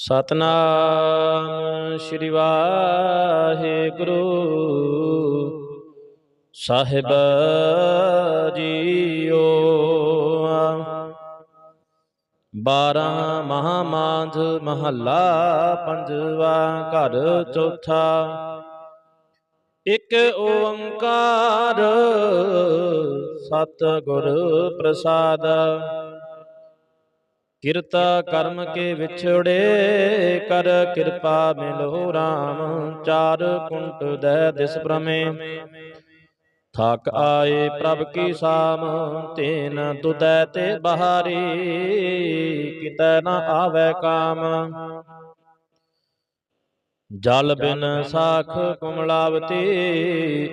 ਸਤਨਾਮ ਸ਼੍ਰੀ ਵਾਹਿਗੁਰੂ। ਸਾਹਿਬ ਜੀਓ ਬਾਰਾਂ ਮਹਾਮਾਂਝ ਮਹੱਲਾ ਪੰਜਵਾ ਘਰ ਚੌਥਾ। ਇੱਕ ਓੰਕਾਰ ਸਤ ਗੁਰ ਪ੍ਰਸਾਦ। ਕਿਰਤਾ ਕਰਮ ਕੇ ਵਿਛੜੇ ਕਰ ਕਿਰਪਾ ਮਿਲੋ RAM ਚਾਰ ਕੁੰਟ ਦੈ ਦਿਸ ਭ੍ਰਮੇ। ਥਕ ਆਏ ਪ੍ਰਭ ਕੀ ਸਾਮ, ਤੇਨ ਦੁਦੈ ਤੇ ਬਹਾਰੀ, ਕਿਤੈ ਨ ਆਵੈ ਕਾਮ। ਜਲ ਬਿਨ ਸਾਖ ਕੁਮਲਾਵਤੀ,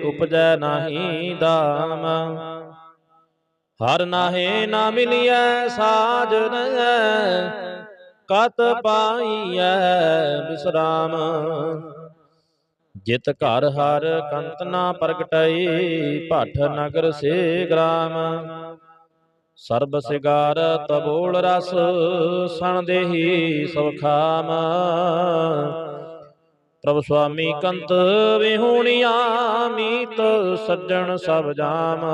ਉਪਜੈ ਨਾਹੀ ਦਾਮ। ਹਰ ਨਾਹੇ ਨਾ ਮਿਲਿਐ ਸਾਜਨ ਕਤ ਪਾਈਐ ਬਿਸਰਾਮ। ਜਿਤ ਘਰ ਹਰ ਕੰਤ ਨਾ ਪ੍ਰਗਟਈ, ਭੱਠ ਨਗਰ ਸੇ ਗ੍ਰਾਮ। ਸਰਬ ਸਿਗਾਰ ਤਬੋਲ ਰਸ, ਸਣ ਦੇਹੀ ਸਭ ਖਾਮ। ਪ੍ਰਭ ਸੁਆਮੀ ਕੰਤ ਵਿਹੂਣੀਆਂ, ਮੀਤ ਸੱਜਣ ਸਭ ਜਾਮ।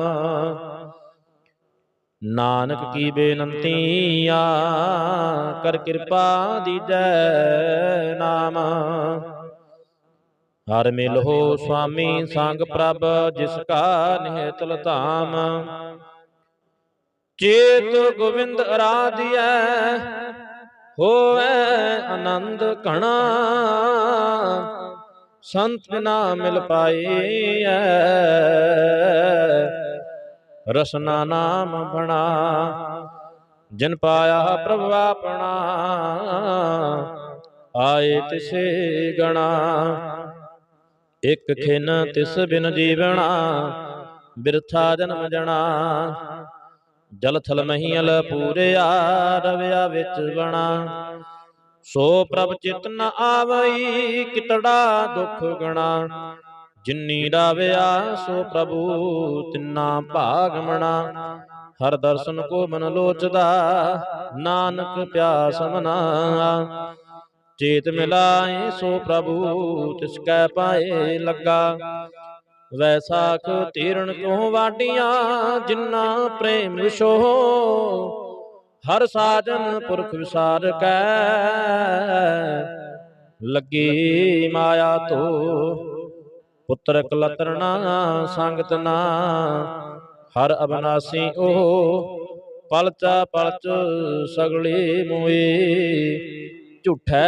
ਨਾਨਕ ਕੀ ਬੇਨੰਤੀ ਆ ਕਰ ਕਿਰਪਾ ਦੀਜੈ ਨਾਮ। ਹਰ ਮਿਲੋ ਸੁਆਮੀ ਸੰਗ ਪ੍ਰਭ ਜਿਸ ਕਾ ਨਿਹਤਲ ਧਾਮ ਚੇਤ ਗੋਵਿੰਦ ਅਰਾਧਿਐ ਹੋਵੇ ਆਨੰਦ ਘਣਾ। ਸੰਤ ਬਿਨਾ ਮਿਲ ਪਾਈਐ। ਰਸਨਾ ਨਾਮ ਬਣਾ। ਜਿਨ ਪਾਇਆ ਪ੍ਰਭ ਆਪਣਾ, ਆਏ ਤਿਸੇ ਗਣਾ। ਇਕ ਖਿਨ ਤਿਸ ਬਿਨ ਜੀਵਣਾ, ਬਿਰਥਾ ਜਨਮ ਜਣਾ। ਜਲ ਥਲ ਮਹੀਲ ਪੂਰਿਆ ਰਵਿਆ ਵਿੱਚ ਬਣਾ ਸੋ ਪ੍ਰਭ ਚਿਤ ਨ ਆਵਈ, ਕਿਤੜਾ ਦੁਖ ਗਣਾ। ਜਿਨੀ ਰਾਵਿਆ ਸੋ ਪ੍ਰਭੂ, ਤਿੰਨਾ ਭਾਗ ਮਣਾ। ਹਰ ਦਰਸ਼ਨ ਕੋ ਮਨ ਲੋਚਦਾ, ਨਾਨਕ ਪਿਆਸ ਮਨਾ ਚੇਤ ਮਿਲਾਏ ਸੋ ਪ੍ਰਭੂ, ਤਿਸ ਕੈ ਪਾਏ ਲੱਗਾ। ਵੈਸਾਖ ਤੀਰਣ ਕੋ ਵਾਡੀਆਂ ਜਿੰਨਾ ਪ੍ਰੇਮ ਵਿਸ਼ੋ ਹਰ ਸਾਜਨ ਪੁਰਖ ਵਿਸਾਰ ਕੈ, ਲੱਗੀ ਮਾਇਆ ਤੋ ਪੁੱਤਰ ਕਲਤਰਨਾ ਸੰਗਤ ਨਾ ਹਰ ਅਬਨਾਸੀ ਉਹ, ਪਲਚਾ ਪਲਚ ਸਗਲੀ ਮੋਏ ਝੂਠੈ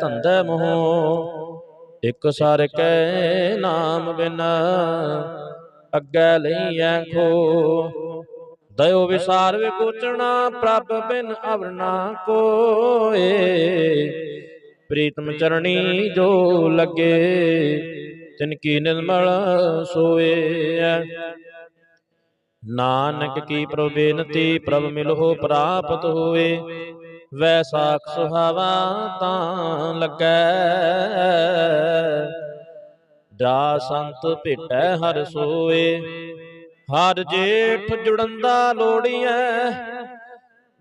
ਧੰਦੇ ਮੋਹ, ਇੱਕ ਸਰ ਕੈ ਨਾਮ ਬਿਨ, ਅੱਗੇ ਲਈਐ ਖੋ, ਦਇਓ ਵਿਸਾਰ ਵਿਕੋਚਣਾ ਪ੍ਰਭ ਬਿਨ ਅਵਰਨਾ ਕੋਏ, ਪ੍ਰੀਤਮ ਚਰਣੀ ਜੋ ਲੱਗੇ ਤਿਨ ਕੀ ਨਿਰਮਲ ਸੋਏ ਨਾਨਕ ਕੀ ਪ੍ਰਭ ਬੇਨਤੀ, ਪ੍ਰਭ ਮਿਲੋ ਪ੍ਰਾਪਤ ਹੋਏ ਵੈਸਾਖ ਸੁਹਾਵਾ ਤਾਂ ਲੱਗੈ। ਜਾ ਸੰਤ ਭੇਟੈ ਹਰ ਸੋਏ ਹਰ ਜੇਠ ਜੁੜੰਦਾ ਲੋੜੀਐ।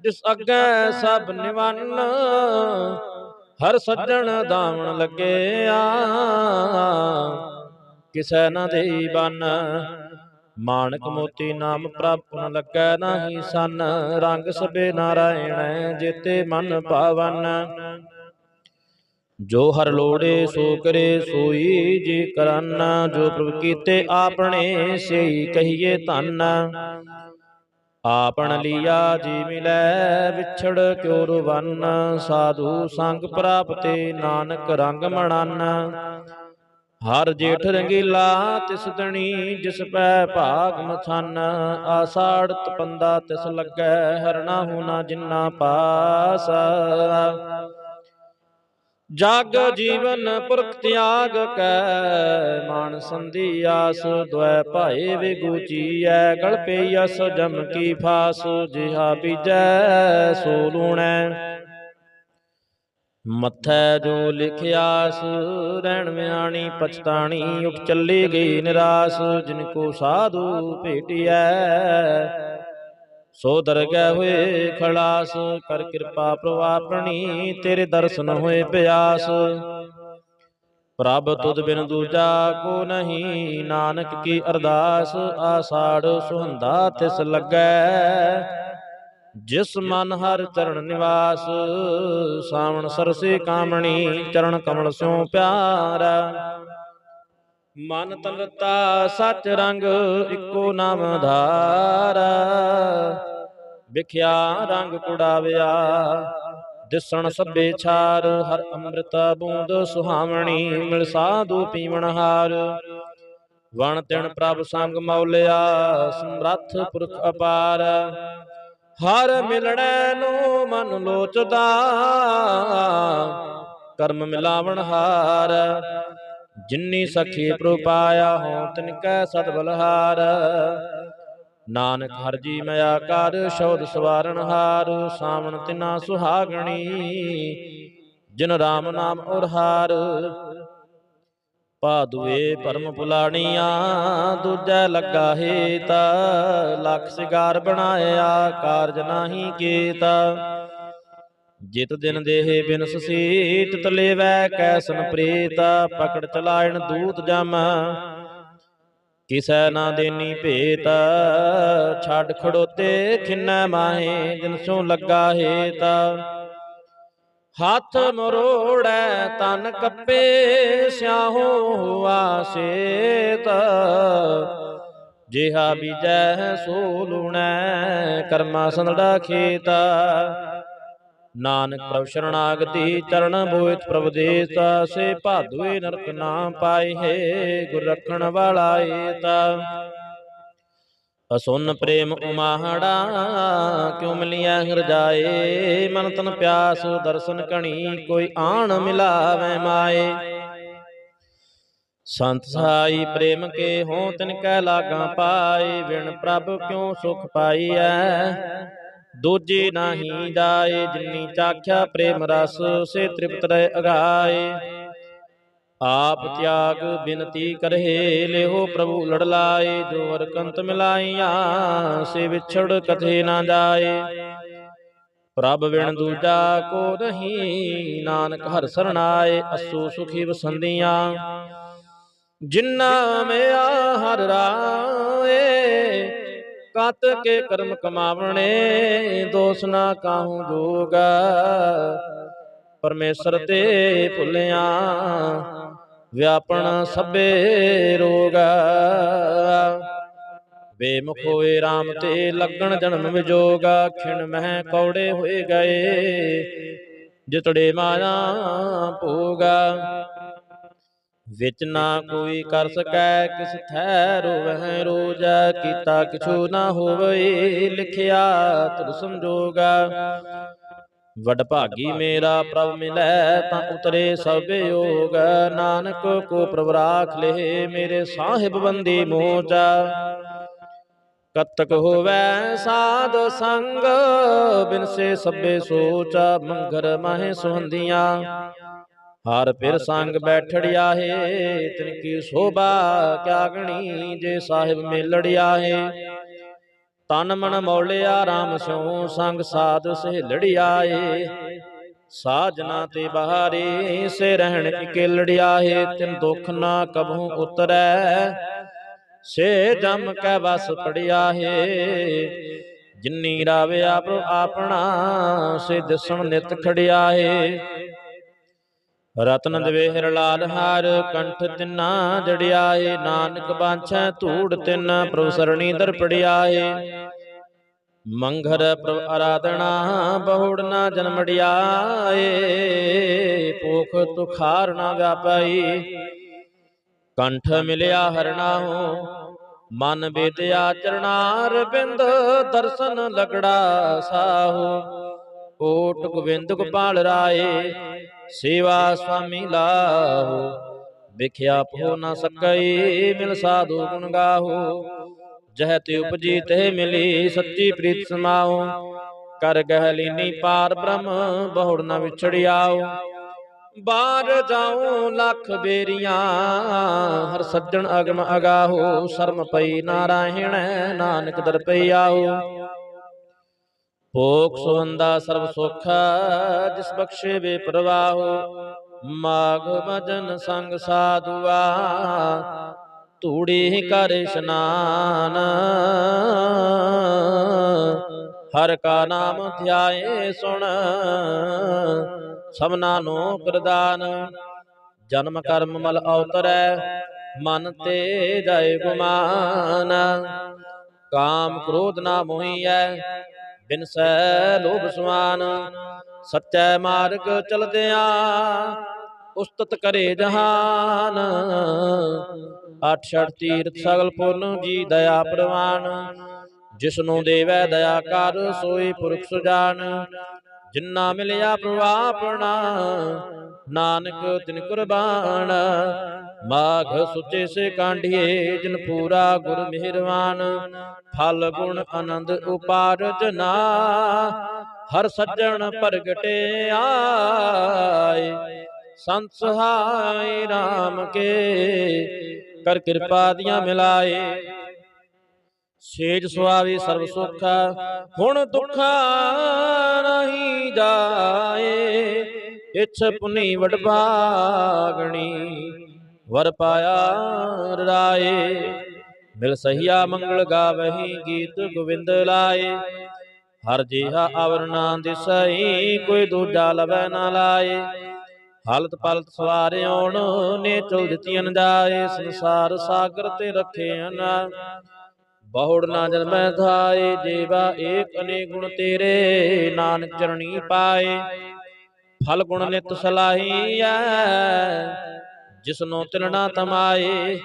ਜਿਸ ਅੱਗੇ ਸਭ ਨਿਵੰਨ, ਹਰ ਸੱਜਣ ਦਾਵਣ ਲੱਗਿਆ। ਕਿਸੈ ਨਾ ਦੇਈ ਬਨ ਮਾਨਕ ਮੋਤੀ ਨਾਮ ਪ੍ਰਾਪਤ ਨ ਲੱਗੈ ਨਾਹੀ ਸਨ, ਰੰਗ ਸਬੇ ਨਾਰਾਇਣ ਜੇਤੇ ਮਨ ਭਾਵਨ ਜੋ ਹਰ ਲੋੜੇ ਸੋ ਕਰੇ ਸੋਈ ਜੀ ਕਰਨ, ਜੋ ਪ੍ਰਭ ਕੀਤੇ ਆਪਣੇ ਸਈ ਕਹੀਏ ਧੰਨ। ਆਪਣ ਲੀਆ ਜੀ ਮਿਲੈ, ਵਿਛੜ ਕਿਉ ਰਵਨ? ਸਾਧੂ ਸੰਗ ਪ੍ਰਾਪਤੇ ਨਾਨਕ ਰੰਗ ਮਣਨ। ਹਰ ਜੇਠ ਰੰਗੀਲਾ ਤਿਸ ਦਣੀ ਜਿਸ ਪੈ ਭਾਗ ਮਥਨ ਆਸਾੜ ਤਪੰਦਾ ਤਿਸ ਲੱਗੈ ਹਰਣਾ ਹੋਣਾ ਜਿਨਾ ਪਾਸ। ਜਗ ਜੀਵਨ ਪੁਰਖ ਤਿਆਗ ਕੈ ਮਾਨ ਸੰਧੀ ਆਸ ਦੁਐ ਭਾਏ ਵਿਗੂਚੀਐ ਗਲ ਪਈਐਸ ਜਮ ਕੀ ਫਾਸ ਜਿਹਾ ਬੀਜੈ ਸੋ ਲੂਣੈ। ਮੱਥੈ ਜੋ ਲਿਖਿਆਸ ਰਹਿਣ ਮਿਆਣੀ ਪਛਤਾਣੀ, ਉਠ ਚੱਲੀ ਗਈ ਨਿਰਾਸ, ਜਿਨ ਕੋ ਸਾਧੂ ਭੇਟਿਐ। ਸੋ ਦਰਗਹਿ ਹੋਏ ਖਲਾਸ, ਕਰ ਕਿਰਪਾ ਪ੍ਰਭ ਆਪਣੀ, ਤੇਰੇ ਦਰਸ਼ਨ ਹੋਏ ਪਿਆਸ। ਪ੍ਰਭ ਤੁਧ ਬਿਨ ਦੂਜਾ ਕੋ ਨਹੀਂ, ਨਾਨਕ ਕੀ ਅਰਦਾਸ, ਆਸਾੜ ਸੁਹੰਦਾ ਤਿਸ ਲੱਗੈ। ਜਿਸ ਮਨ ਹਰ ਚਰਨ ਨਿਵਾਸ, ਸਾਵਣ ਸਰਸੇ ਕਾਮਣੀ, ਚਰਨ ਕਮਲ ਸਿਉ ਪਿਆਰਾ। ਮਨ ਤਨ ਸੱਚ ਰੰਗ, ਇੱਕੋ ਨਾਮ ਧਾਰਾ। ਵਿਖਿਆ ਰੰਗ ਕੁੜਾਵਿਆ, ਦਿਸਣ ਸਭੇ ਛਾਰ, ਹਰ ਅੰਮ੍ਰਿਤ ਬੂੰਦ ਸੁਹਾਵਣੀ, ਮਿਲ ਸਾਧੂ ਪੀਵਣ ਹਾਰ। ਵਣ ਤਿਣ ਪ੍ਰਭ ਸੰਗ ਮੌਲਿਆ, ਸਮਰੱਥ ਪੁਰਖ ਅਪਾਰ। ਹਰ ਮਿਲਣੈ ਨੂੰ ਮਨ ਲੋਚਦਾ। ਕਰਮ ਮਿਲਾਵਣ ਹਾਰ। ਜਿਨਨੀ ਸਖੀ ਪ੍ਰਭ ਪਾਇਆ ਹੋ ਤਿਨ ਕੈ ਸਦ ਬਲਹਾਰ। ਨਾਨਕ ਹਰ ਜੀ ਮਿਆ ਕਰ ਸ਼ੌਦ ਸਵਾਰਨ ਹਾਰ। ਸਾਵਣ ਤਿਨਾ ਸੁਹਾਗਣੀ। ਜਿਨ ਰਾਮ ਨਾਮ ਔਰ ਹਾਰ। ਪਾਦੂਏ ਪਰਮ ਪੁਲਾਣੀਆਂ, ਦੂਜਾ ਲੱਗਾ ਹੇਤਾ, ਲਖ ਸਿਗਾਰ ਬਣਾਇਆ, ਕਾਰਜ ਨਾਹੀ ਕੀਤਾ ਜਿਤ ਦਿਨ ਦੇਹ ਬਿਨਸ ਸੀਤ ਤਲੇਵੈ, ਕੈਸਨ ਪ੍ਰੀਤਾ, ਪਕੜ ਚਲਾਇਣ ਦੂਤ ਜਮ। ਕਿਸੈ ਨਾ ਦੇਨੀ ਭੇਤ, ਛੱਡ ਖੜੋਤੇ ਖਿੰਨੈ ਮਾਹੇ, ਜਿਨ ਲੱਗਾ ਹੇਤਾ। ਹੱਥ ਮਰੋੜੈ ਤਨ ਕੱਪੇ ਸਿਆਹੋ ਹੁਆ ਸੇਤ ਜਿਹਾ ਬੀਜੈ ਸੋ ਲੂਣੈ ਕਰਮਾ ਸੰਦੜਾ ਖੇਤਾ। ਨਾਨਕ ਪ੍ਰਭ ਸ਼ਰਣਾਗਤੀ ਚਰਨ ਬੋਇਤ ਪ੍ਰਭ ਦੇਤਾ। ਸੇ ਭਾਦੁਏ ਨਰਕ ਨਾ ਪਾਏ ਹੈ ਗੁਰ ਰੱਖਣ ਵਾਲਾ ਏਤਾ। ਅਸੁਨ ਪ੍ਰੇਮ ਉਮਾਹੜਾ, ਕਿਉ ਮਿਲਿਆ ਹਿਰਜਾਏ? ਮਨ ਤਨ ਪਿਆਸ, ਦਰਸ਼ਨ ਕਣੀ, ਕੋਈ ਆਣ ਮਿਲਾਵੇ ਮਾਏ। ਸੰਤ ਸਾਈ, ਪ੍ਰੇਮ ਕੇ ਹੋਂ ਤਿਨ ਕਹਿ ਲਾਗਾ ਪਾਏ ਵਿਣ ਪ੍ਰਭ ਕਿਉ ਸੁਖ ਪਾਈਐ? ਦੂਜੇ ਨਾਹੀ ਜਾਏ, ਜਿਨੀ ਚਾਖਿਆ ਪ੍ਰੇਮ ਰਸ, ਸੇ ਤ੍ਰਿਪਤ ਰਹਿ ਅਗਾਏ। ਆਪ ਤਿਆਗ ਬਿਨਤੀ ਕਰਹਿ ਲਿਓ ਪ੍ਰਭੂ ਲੜ ਲਾਏ ਜੋ ਵਰ ਕੰਤ ਮਿਲਾਈਆਂ ਸੇ ਵਿਛੜ ਕਥੇ ਨਾ ਜਾਏ। ਪ੍ਰਭ ਵਿਣ ਦੂਜਾ ਕੋ ਨਹੀਂ ਨਾਨਕ ਹਰ ਸਰਣਾਏ ਅਸੂ ਸੁਖੀ ਵਸੰਦੀਆਂ। ਜਿਨ੍ਹਾਂ ਮਿਆ ਹਰ ਰਾਏ ਕਤ ਕੇ ਕਰਮ ਕਮਾਵਣੇ ਦੋਸ ਨਾ ਕਾਹੂ ਜੋਗਾ। ਪਰਮੇਸ਼ਰ ਤੇ ਭੁੱਲਿਆ ਵਿਆਪਣ ਸਭੇ ਰੋਗਾ। ਬੇਮੁਖ ਹੋਏ RAM ਤੇ ਲੱਗਣ ਜਨਮ ਵਿਜੋਗਾ। ਖਿਣ ਮਹਿ ਕੌੜੇ ਹੋਏ ਗਏ, ਜਿਤੜੇ ਮਾਇਆ ਭੋਗਾ। ਵਿੱਚ ਨਾ ਕੋਈ ਕਰ ਸਕੈ, ਕਿਸ ਥੈ ਰੋਵਹਿ ਰੋਜ। ਕੀਤਾ ਕਿਛੂ ਨਾ ਹੋਵੇ, ਲਿਖਿਆ ਤੁਰ ਸਮਝੋਗਾ ਵਡ ਭਾਗੀ ਮੇਰਾ ਪ੍ਰਭ ਮਿਲੈ ਤਾਂ ਉਤਰੇ ਸਭ ਯੋਗ। ਨਾਨਕ ਕੋ ਪ੍ਰਭ ਰਾਖ ਲੇ ਮੇਰੇ ਸਾਹਿਬ ਬੰਦੀ ਮੋਚਾ ਕਤਕ ਹੋਵੈ ਸਾਧ ਸੰਗ ਬਿਨਸੇ ਸਭੇ ਸੋਚਾ ਮੰਗਰ ਮਾਹੇ ਸੁਹੰਦੀਆਂ। ਹਰ ਪਿਰ ਸੰਗ ਬੈਠੜਿਆ ਹੈ ਤਿਨ ਕੀ ਸੋਭਾ ਕਿਆ ਗਣੀ ਜੇ ਸਾਹਿਬ ਮੇਲੜਿਆ ਹੈ। ਤਨ ਮਨ ਮੌਲਿਆ RAM ਸਿਉ ਸੰਗ ਸਾਧ ਸਹਿਲੜਿਆ ਏ ਸਾਜਨਾ ਤੇ ਬਹਾਰੇ ਸੇ ਰਹਿਣ ਇਕੇਲੜਿਆ ਏ ਤਿਨ ਦੁਖ ਨਾ ਕਬਹੂ ਉਤਰੈ। ਸੇ ਜਮ ਕੈ ਵਸ ਪੜਿਆ ਏ ਜਿਨੀ ਰਾਵਿਆ ਪ੍ਰਭ ਆਪਣਾ ਸੇ ਦਿਸਣ ਨਿਤ ਖੜਿਆ ਰਤਨ ਦਵੇਹਰ ਲਾਲ ਹਾਰ ਕੰਠ ਤਿਨਾ ਜੜਿਆ ਏ ਨਾਨਕ ਬਾਛੈ ਧੂੜ ਤਿਨ ਪ੍ਰਭ ਸਰਣੀ ਦਰ ਪੜਿਆ ਏ ਮੰਘਰ ਪ੍ਰਭ ਆਰਾਧਨਾ ਬਹੁੜ ਨਾ ਜਨਮੜਿਆ ਏ ਪੋਖ ਤੁਖਾਰ ਨਾ ਵਿਆਪਾਈ। ਕੰਠ ਮਿਲਿਆ ਹਰਣਾ ਹੋ ਮਨ ਬੇਦਿਆ ਚਰਨਾਰ ਬਿੰਦ ਦਰਸ਼ਨ ਲਗੜਾ ਸਾਹੋ। ਕੋਟ ਗੋਬਿੰਦ ਗੋਪਾਲ ਰਾਏ। ਸੇਵਾ ਸੁਆਮੀ ਲਾਹੋ, ਵਿਖਿਆ ਪੋ ਨਾ ਸਕਈ, ਮਿਲ ਸਾਧੂ ਗੁਣ ਗਾਹੋ। ਜਹ ਤੇ ਉਪਜੀ ਤੇ ਮਿਲੀ ਸੱਚੀ ਪ੍ਰੀਤ ਸਮਾਓ ਕਰ ਗਹਿ ਲੀਨੀ ਪਾਰ ਬ੍ਰਹਮ, ਬਹੁੜ ਨ ਵਿਛੜਿਆਓ। ਬਾਹਰ ਜਾਉ ਲੱਖ ਬੇਰੀਆਂ, ਹਰ ਸੱਜਣ ਅਗਮ ਅਗਾਹੋ। ਸ਼ਰਮ ਪਈ ਨਾਰਾਇਣ, ਨਾਨਕ ਦਰ ਪਈ ਆਓ। ਭੋਗ ਸੁਵੰਦਾ ਸਰਬ ਸੁਖ ਜਿਸ ਬਖਸ਼ੇ ਵੇ ਪ੍ਰਵਾਹੋ ਮਾਘ ਭਜਨ ਸੰਗ ਸਾਧੂਆ ਧੂੜੀ ਕਰ ਇਸ਼ਨਾਨ। ਹਰ ਕਾ ਨਾਮ ਧਿਆਏ ਸੁਣ ਸਭਨਾ ਨੂੰ ਪ੍ਰਦਾਨ। ਜਨਮ ਕਰਮ ਮਲ ਅਵਤਰੈ ਮਨ ਤੇ ਜਾਏ ਗੁਮਾਨ। ਕਾਮ ਕ੍ਰੋਧ ਨਾ ਮੋਹੀਐ ਬਿਨ ਸੈ ਲੋਭ ਸੁਆਨ ਸੱਚੈ ਮਾਰਗ ਚਲਦਿਆਂ ਉਸਤਤ ਕਰੇ ਜਹਾਨ। ਅਠ ਛੜ ਤੀਰਥ ਸਗਲ ਪੁਰਨ ਜੀ ਦਇਆ ਪ੍ਰਵਾਨ, ਜਿਸਨੂੰ ਦੇਵੈ ਦਇਆ ਕਰ, ਸੋਈ ਪੁਰਖ ਸੁਜਾਨ। ਜਿੰਨਾ ਮਿਲਿਆ ਪ੍ਰਵਾਪਣਾ ਨਾਨਕ ਤਿਨ ਕੁਰਬਾਨ। ਮਾਘ ਸੁਚੇ ਸੇ ਕਾਂਢੀਏ, ਜਿਨ ਪੂਰਾ ਗੁਰ ਮਿਹਰਵਾਨ। ਫਲ ਗੁਣ ਆਨੰਦ ਉਪਾਰਜਨਾ ਹਰ ਸੱਜਣ ਪ੍ਰਗਟੇ ਆਏ। ਸੰਤ ਸਹਾਈ RAM ਕੇ, ਕਰ ਕਿਰਪਾ ਦੀਆਂ ਮਿਲਾਏ। ਸੇਜ ਸੁਆਵੀ ਸਰਬ ਸੁਖ, ਹੁਣ ਦੁੱਖ ਨਹੀਂ ਜਾਏ, ਇਛ ਪੁਨੀ ਵਡਭਾਗਣੀ ਵਰ ਪਾਇਆ ਰਾਏ ਮਿਲ ਸਹੀਆ ਮੰਗਲ ਗਾਵਹੀ ਗੀਤ ਗੋਵਿੰਦ ਲਾਏ, ਹਰ ਜਿਹਾ ਅਵਰ ਨਾ ਦਿਸਈ, ਕੋਈ ਦੂਜਾ ਲਵੈ ਨਾ ਲਾਏ, ਹਾਲਤ ਪਲਤ ਸਵਾਰਿਓਣ ਨੇ ਚਲ ਦਿੱਤੀਆਂ ਜਾਏ, ਸੰਸਾਰ ਸਾਗਰ ਤੇ ਰੱਖੇ ਰੱਖਿਆਨ ਬਹੁੜ ਨਾ ਜਨਮੈ ਥਾਏ ਜੀਵਾ ਏਕ ਅਨੇ ਗੁਣ ਤੇਰੇ ਨਾਨਕ ਚਰਣੀ ਪਾਏ। ਫਲ ਗੁਣ ਨਿਤ ਸਲਾਹੀਐ ਜਿਸਨੋ ਤਿਲਣਾ ਤਮਾਏ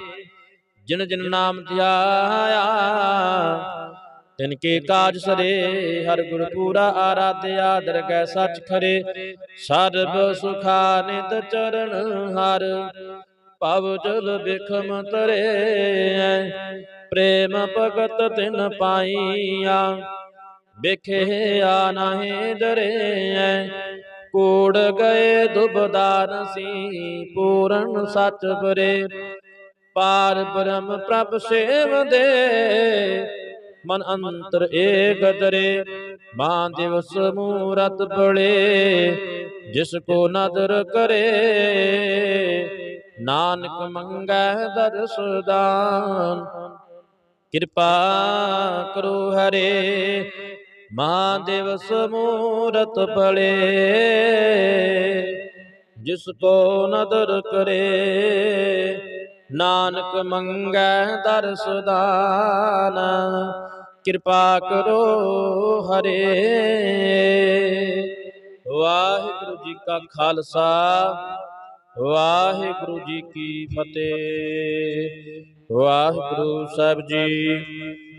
ਜਿਨ ਜਿਨ ਨਾਮ ਧਿਆਇਆ ਤਿਨ ਕੇ ਕਾਜ ਸਰੇ ਹਰ ਗੁਰ ਪੂਰਾ ਆਰਾਧਿਆ ਦਰਗਹਿ ਸੱਚ ਖਰੇ। ਸਰਬ ਸੁਖਾ ਨਿਤ ਚਰਨ ਹਰ ਭਵ ਜਲ ਬਿਖਮ ਤਰੇ ਪ੍ਰੇਮ ਭਗਤ ਤਿਨ ਪਾਈਆ। ਵੇਖੇ ਆ ਨਾਹੀ ਡਰੇ ਕੋੜ ਗਏ ਦੁਬਦਾਰ ਸੀ, ਪੂਰਨ ਸਚ ਬਰੇ ਪਾਰ ਬ੍ਰਹਮ ਪ੍ਰਭ ਸੇਵਦੇ ਮਨ ਅੰਤਰ ਏਕ ਦਰੇ। ਮਾਂ ਦਿਵਸ ਮੂਰਤ ਬੜੇ, ਜਿਸ ਕੋ ਨਦਰ ਕਰੇ। ਨਾਨਕ ਮੰਗੈ ਦਰਸ ਦਾਨ ਕਿਰਪਾ ਕਰੋ ਹਰੇ, ਮਾਂ ਦਿਵਸ ਮੂਰਤ ਜਿਸ ਕੋ ਨਦਰ ਕਰੇ, ਨਾਨਕ ਮੰਗੈ ਦਰਸਦਾਨ ਕਿਰਪਾ ਕਰੋ ਹਰੇ। ਵਾਹਿਗੁਰੂ ਜੀ ਕਾ ਖਾਲਸਾ, ਵਾਹਿਗੁਰੂ ਜੀ ਕੀ ਫਤਿਹ। ਵਾਹਿਗੁਰੂ ਸਾਹਿਬ ਜੀ।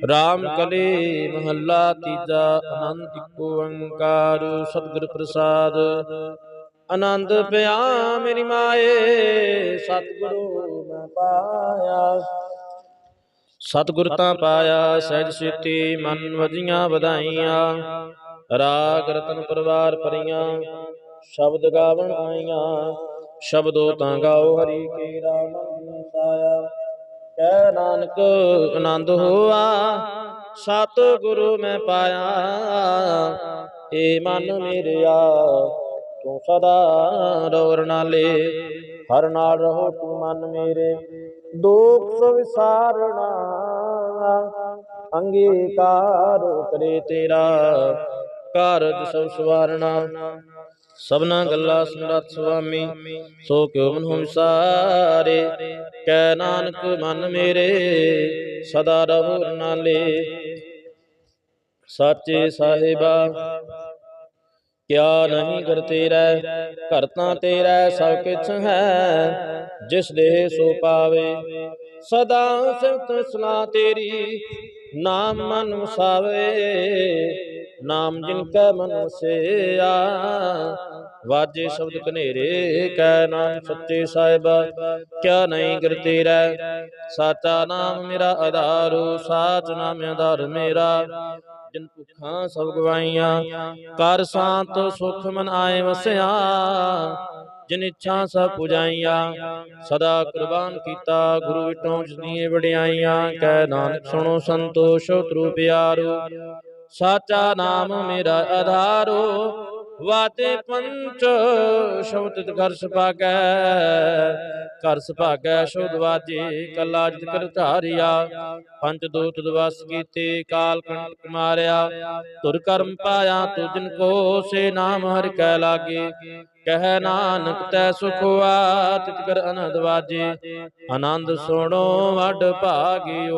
ਰਾਮ ਕਲੀ ਮਹੱਲਾ ਤੀਜਾ ਆਨੰਦ ਇੱਕ ਓੰਕਾਰ, ਸਤਿਗੁਰ ਪ੍ਰਸਾਦ। ਆਨੰਦ ਪਿਆ ਮੇਰੀ ਮਾਏ, ਸਤਿਗੁਰੂ ਮੈਂ ਪਾਇਆ। ਸਤਿਗੁਰ ਤਾਂ ਪਾਇਆ, ਸਹਿਜ ਸਿੱਤੀ ਮਨ ਵਜੀਆਂ ਵਧਾਈਆਂ। ਰਾਗ ਰਤਨ ਪਰਵਾਰ ਪਰੀਆਂ ਸ਼ਬਦ ਗਾਵਣ ਆਈਆਂ। ਸ਼ਬਦੋ ਤਾਂ ਗਾਓ ਹਰੀ ਕੇ ਰਾਮ ਸਾਇਆ ਕਹਿ ਨਾਨਕ ਆਨੰਦ ਹੋਆ ਸਤ ਗੁਰੂ ਮੈਂ ਪਾਇਆ। ਏ ਮਨ ਮੇਰਿਆ, ਤੂੰ ਸਦਾ ਰੋਰ ਨਾਲੇ ਹਰ ਨਾਲ ਰਹੋ ਤੂੰ ਮਨ ਮੇਰੇ, ਦੁਖ ਵਿਸਾਰਣਾ ਅੰਗੀਕਾਰ ਕਰੇ ਤੇਰਾ, ਕਾਰਜ ਸਭ ਸਵਾਰਣਾ ਸਭਨਾ ਗੱਲਾਂ ਸਮਰੱਥ ਸੁਆਮੀ, ਸੋ ਕਿਉ ਮਨ ਵਿਸਾਰੇ ਕੈ ਨਾਨਕ ਮਨ ਮੇਰੇ, ਸਦਾ ਰਹੋ ਨਾਲੇ ਸਾਚੇ ਸਾਹਿਬਾ, ਕਿਆ ਨਹੀਂ ਕਰ ਤੇਰਾ ਕਰਤਾ ਤੇਰਾ ਸਭ ਕਿਛ ਹੈ, ਜਿਸ ਦੇ ਸੋ ਪਾਵੇ। ਸਦਾ ਸਿਫਤ ਸਲਾ ਤੇਰੀ, ਨਾਮ ਮਨ ਵਸਾਵੇ। ਨਾਮ ਜਿਨ ਕੈ ਮਨ ਵਸਿਆ ਵਾਜੇ ਸ਼ਬਦ ਕਨੇਰੇ ਕੈ ਨਾਮ ਸੱਚੇ ਸਾਹਿਬਾ। ਕਿਆ ਨਹੀਂ ਕਰ ਤੇਰਾ ਸਾਚਾ ਨਾਮ ਮੇਰਾ ਆਧਾਰੋ। ਸਾਚ ਨਾਮ ਆਧਾਰ ਮੇਰਾ ਜਿਨ ਭੁੱਖਾਂ ਸਭ ਗਵਾਈਆਂ। ਕਰ ਸਾਤ ਸੁਖ ਮਨ ਆਏ ਵਸਿਆ। ਜਿਨ ਇੱਛਾ ਸਭ ਪੁਜਾਈਆਂ। ਸਦਾ ਕੁਰਬਾਨ ਕੀਤਾ ਗੁਰੂ ਵਿਟੋਂ ਜਿਨੀਏ ਵਡਿਆਈਆਂ। ਕਹਿ ਨਾਨਕ ਸੁਣੋ ਸੰਤੋਸ਼ੋ ਤਰੂ ਪਿਆਰੋ। ਸਾਚਾ ਨਾਮ ਮੇਰਾ ਆਧਾਰੋ। ਵਾਤੇ ਪੰਚ ਸ਼ਬਦ ਘਰ ਸੁਭਾਗੈ। ਘਰ ਸੁਭਾਗੈ ਸ਼ਬਦ ਵਾਜੇ ਕੱਲਾ ਜਿਤ ਕਰ ਧਾਰਿਆ। ਪੰਜ ਦੂਤ ਦਵਸ ਕੀਤੇ ਕਾਲ ਕੰਟਕ ਮਾਰਿਆ। ਤੁਰ ਕਰਮ ਪਾਇਆ ਤੁ ਜਿਨ ਕੋ ਸੇ ਨਾਮ ਹਰਿ ਕੈ ਲਾਗੇ। ਕਹਿ ਨਾਨਕ ਤੈ ਸੁਖ ਆ ਤਿਤ ਕਰ ਅਨੰਦ ਵਾਜੇ। ਆਨੰਦ ਸੁਣੋ ਵੱਡ ਭਾਗਿਓ।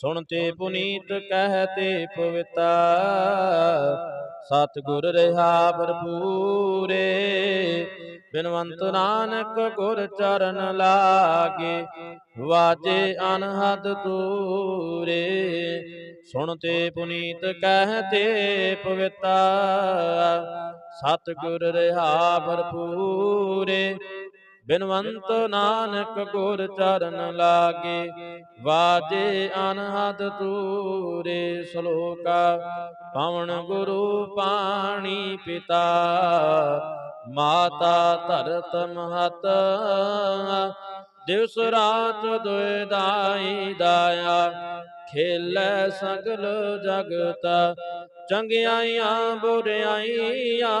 ਸੁਣਤੇ ਪੁਨੀਤ ਕਹਤੇ ਪਵਿੱਤਾ ਸਤਿਗੁਰ ਰਹਾ ਭਰਪੂਰੇ। ਬਿਨਵੰਤ ਨਾਨਕ ਗੁਰ ਚਰਨ ਲਾਗੇ। ਵਾਜੇ ਅਨਹਦ ਤੂਰੇ ਸੁਣਤੇ ਪੁਨੀਤ ਕਹਤੇ ਪਵਿੱਤਾ ਸਤਿਗੁਰ ਰਹਾ ਭਰਪੂਰੇ। ਬਿਨਵੰਤ ਨਾਨਕ ਗੁਰ ਚਰਨ ਲਾਗੇ ਵਾਜੇ ਅਨਹਦ ਤੂਰੇ ਸ਼ਲੋਕਾ। ਪਵਨ ਗੁਰੂ ਪਾਣੀ ਪਿਤਾ ਮਾਤਾ ਧਰਤ ਮਹਤ। ਦਿਵਸ ਰਾਤ ਦੁਇ ਦਾਈ ਦਾਇਆ। ਖੇਲੇ ਸਗਲ ਜਗਤ। ਚੰਗਿਆਈਆਂ ਬੁਰਿਆਈਆਂ।